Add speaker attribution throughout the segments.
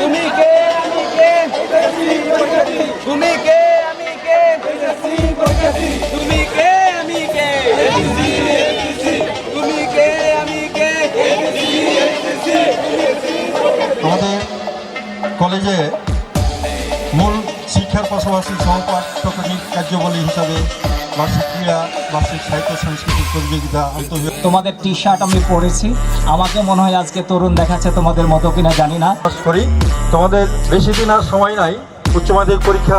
Speaker 1: তুমি কে, আমি কে? তুমি কে, আমি কে? তুমি কে, আমি কে? তুমি কে, আমি কে?
Speaker 2: আমাদের কলেজে মূল শিক্ষার পাশাপাশি সহপাঠ্যক্রমিক কার্যাবলী হিসাবে বার্ষিক ক্রীড়া
Speaker 3: তোমাদের টি শার্ট আমি পরেছি। আমাকে মনে হয় আজকে তরুণ দেখাচ্ছে তোমাদের মতো কিনা জানি না।
Speaker 2: তোমাদের বেশি দিন আর সময় নাই। উচ্চ মাধ্যমিক পরীক্ষা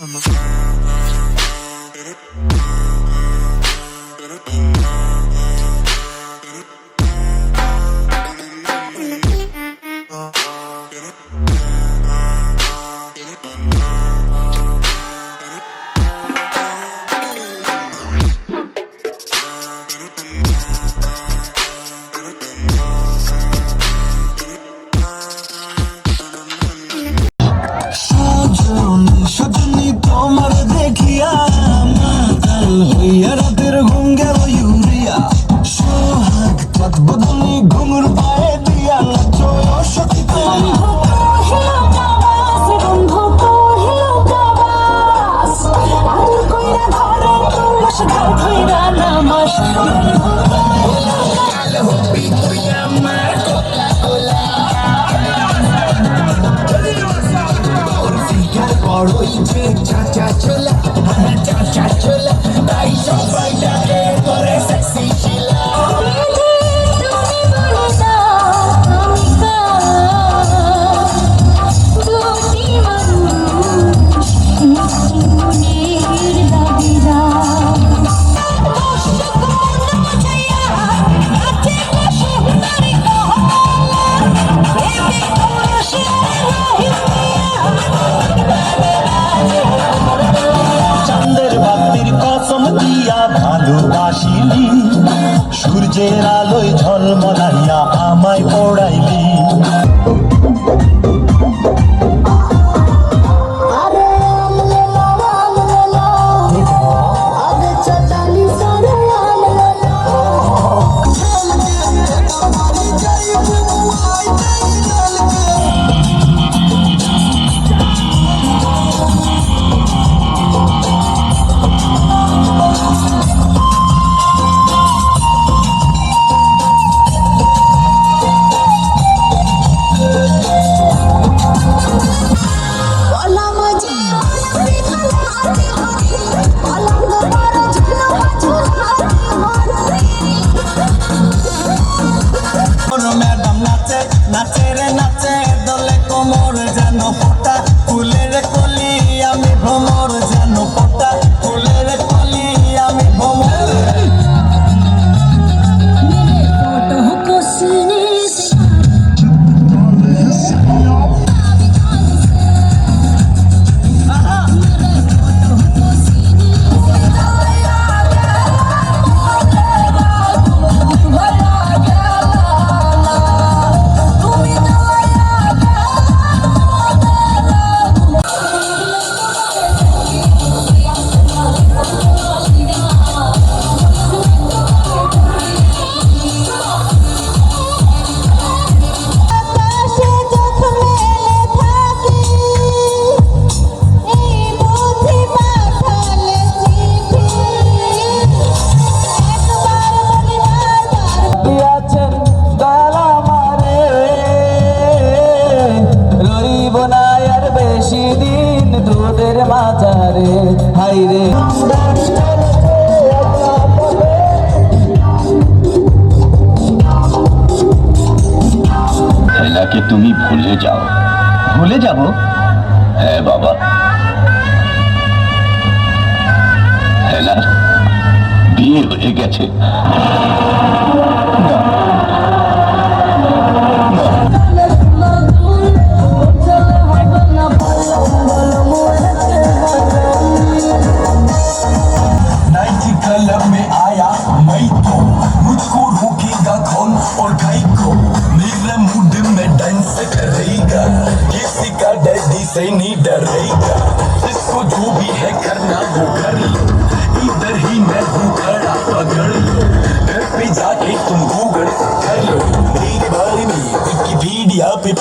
Speaker 4: I'm a got your সূর্যের আলোয় ঝলমলাইয়া আমায় তোদের মাজারে হাইরে। এলাকে তুমি ভুলে যাও। ভুলে যাব? হ্যাঁ বাবা। হেলার
Speaker 5: বিয়ে হয়ে গেছে।
Speaker 4: से नहीं डरेगा इसको जो भी है करना वो कर लो। इधर ही मैं हूँ खड़ा पकड़ लो। घर पे जाके तुम गूगल कर लो। एक बारे में वीडियो पे